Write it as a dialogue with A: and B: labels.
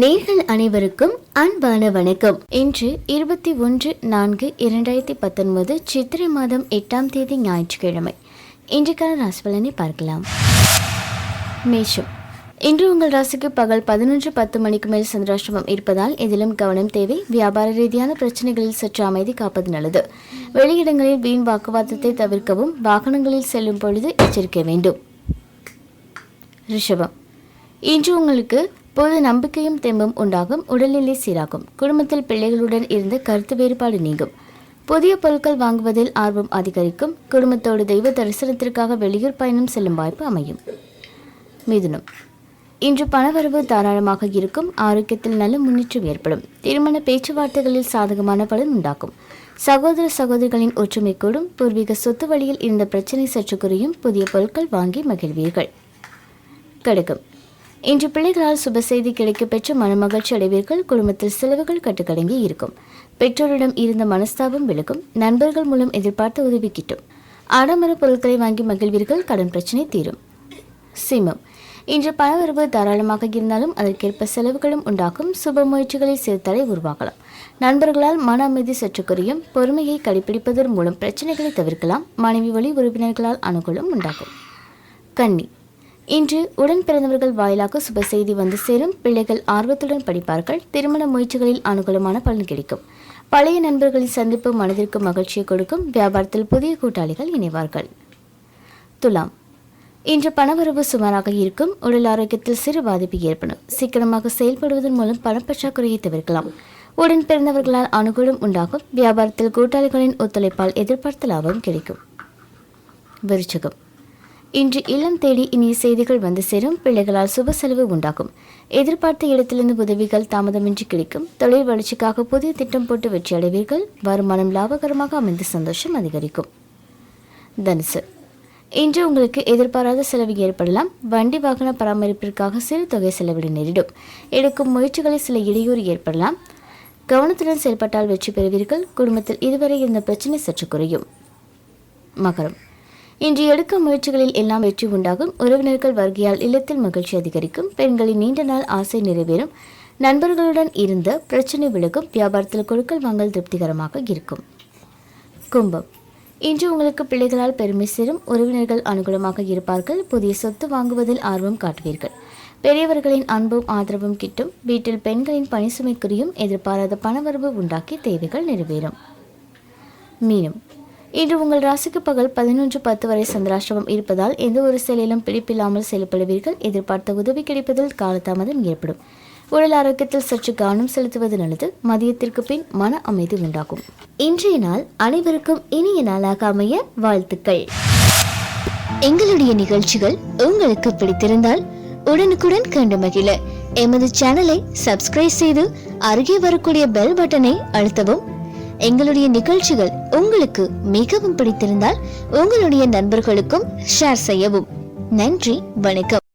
A: நேர்கள் அனைவருக்கும் அன்பான வணக்கம். இன்று இருபத்தி ஒன்று நான்கு இரண்டாயிரத்தி பத்தொன்பது சித்திரை மாதம் எட்டாம் தேதி ஞாயிற்றுக்கிழமை. இன்றைக்கான ராசிபலனை பார்க்கலாம். மேஷம். இன்று உங்கள் ராசிக்கு பகல் பதினொன்று பத்து மணிக்கு மேல் சந்திராஷ்டமம் இருப்பதால் இதிலும் கவனம் தேவை. வியாபார ரீதியான பிரச்சனைகளில் சற்று அமைதி காப்பது நல்லது. வெளியிடங்களில் வீண் வாக்குவாதத்தை தவிர்க்கவும் வாகனங்களில் செல்லும் பொழுது எச்சரிக்க வேண்டும். ரிஷபம். இன்று உங்களுக்கு போது நம்பிக்கையும் தெம்பும் உண்டாகும் உடல்நிலை சீராகும். குடும்பத்தில் பிள்ளைகளுடன் இருந்த கருத்து வேறுபாடு நீங்கும். புதிய பொருட்கள் வாங்குவதில் ஆர்வம் அதிகரிக்கும். குடும்பத்தோடு தெய்வ தரிசனத்திற்காக வெளியூர் பயணம் செல்லும் வாய்ப்பு அமையும். மிதுனம். இன்று பணவரவு தாராளமாக இருக்கும். ஆரோக்கியத்தில் நல்ல முன்னேற்றம் ஏற்படும். திருமண பேச்சுவார்த்தைகளில் சாதகமான பலன் உண்டாகும். சகோதர சகோதரிகளின் ஒற்றுமை கூடும். பூர்வீக சொத்து வழியில் இருந்த பிரச்சனை சற்று குறையும் புதிய பொருட்கள் வாங்கி மகிழ்வீர்கள். கடகம். இன்று பிள்ளைகளால் சுப செய்தி கிடைக்கப்பெற்று மனமகிழ்ச்சி அடைவீர்கள். குடும்பத்தில் செலவுகள் கட்டுக்கடங்கி இருக்கும். பெற்றோரிடம் இருந்த மனஸ்தாபம் விலகும். நண்பர்கள் மூலம் எதிர்பார்த்த உதவி கிட்டும். ஆடம்பர பொருட்களை வாங்கி மகிழ்வீர்கள். கடன் பிரச்சனை தீரும். சிம்மம். இன்று பணவரவு தாராளமாக இருந்தாலும் அதற்கேற்ப செலவுகளும் உண்டாகும். சுப முயற்சிகளில் சிறு தடை உருவாகலாம். நண்பர்களால் மன அமைதி சற்று குறையும். பொறுமையை கடைபிடிப்பதன் மூலம் பிரச்சனைகளை தவிர்க்கலாம். மனைவி வழி உறுப்பினர்களால் அனுகூலம் உண்டாகும். கன்னி. இன்று உடன் பிறந்தவர்கள் வாயிலாக சுப செய்தி வந்து சேரும். பிள்ளைகள் ஆர்வத்துடன் படிப்பார்கள். திருமண முயற்சிகளில் அனுகூலமான பலன் கிடைக்கும். பழைய நண்பர்களின் சந்திப்பு மனதிற்கு மகிழ்ச்சியை கொடுக்கும். வியாபாரத்தில் புதிய கூட்டாளிகள் இணைவார்கள். துலாம். இன்று பணவரவு சுமாராக இருக்கும். உடல் ஆரோக்கியத்தில் சிறு பாதிப்பு ஏற்படும். சீக்கிரமாக செயல்படுவதன் மூலம் பணப்பற்றாக்குறையை தவிர்க்கலாம். உடன் பிறந்தவர்களால் அனுகூலம் உண்டாகும். வியாபாரத்தில் கூட்டாளிகளின் ஒத்துழைப்பால் எதிர்பார்த்த லாபம் கிடைக்கும். விருச்சகம். இன்று இல்லம் தேடி இனிய செய்திகள் வந்து சேரும். பிள்ளைகளால் சுப செலவு உண்டாகும். எதிர்பார்த்த இடத்திலிருந்து உதவிகள் தாமதமின்றி கிடைக்கும். தொழில் வளர்ச்சிக்காக புதிய திட்டம் போட்டு வெற்றி அடைவீர்கள். வருமானம் லாபகரமாக அமைந்து சந்தோஷம் அதிகரிக்கும். தனுசு. இன்று உங்களுக்கு எதிர்பாராத செலவு ஏற்படலாம். வண்டி வாகன பராமரிப்பிற்காக சிறு தொகை செலவிட நேரிடும். எடுக்கும் முயற்சிகளில் சில இடையூறு ஏற்படலாம். கவனத்துடன் செயல்பட்டால் வெற்றி பெறுவீர்கள். குடும்பத்தில் இதுவரை இருந்த பிரச்சனை சற்று குறையும். மகரம். இன்று எடுக்கும் முயற்சிகளில் எல்லாம் வெற்றி உண்டாகும். உறவினர்கள் வருகையால் இல்லத்தில் மகிழ்ச்சி அதிகரிக்கும். பெண்களின் நீண்ட நாள் ஆசை நிறைவேறும். நண்பர்களுடன் இருந்த பிரச்சனை விலகும். வியாபாரத்தில் கொடுக்கல் வாங்கல் திருப்திகரமாக இருக்கும். கும்பம். இன்று உங்களுக்கு பிள்ளைகளால் பெருமை சேரும். உறவினர்கள் அனுகூலமாக இருப்பார்கள். புதிய சொத்து வாங்குவதில் ஆர்வம் காட்டுவீர்கள். பெரியவர்களின் அன்பும் ஆதரவும் கிட்டும். வீட்டில் பெண்களின் பணிசுமைக்குரியும் எதிர்பாராத பணவரவு உண்டாக்கி தேவைகள் நிறைவேறும். மீனம். இன்று உங்கள் ராசிக்கு பகல் பதினொன்று பத்து வரை சந்திராஷ்டிரமம் இருப்பதால் எந்த ஒரு செயலிலும் பிடிப்பில்லாமல் செயல்படுவீர்கள். எதிர்பார்த்த உதவி கிடைப்பதில் காலதாமதம் ஏற்படும். உடல் ஆரோக்கியத்தில் சற்று கவனம் செலுத்துவது நல்லது. மதியத்திற்கு பின் மன அமைதி உண்டாகும். இன்றைய நாள் அனைவருக்கும் இனிய நாளாக அமைய வாழ்த்துக்கள். எங்களுடைய நிகழ்ச்சிகள் உங்களுக்கு பிடித்திருந்தால் உடனுக்குடன் கண்டு மகிழ. எமது சேனலை சப்ஸ்கிரைப் செய்து அருகே வரக்கூடிய பெல் பட்டனை அழுத்தவும். எங்களுடைய நிகழ்ச்சிகள் உங்களுக்கு மிகவும் பிடித்திருந்தால் உங்களுடைய நண்பர்களுக்கும் ஷேர் செய்யவும். நன்றி வணக்கம்.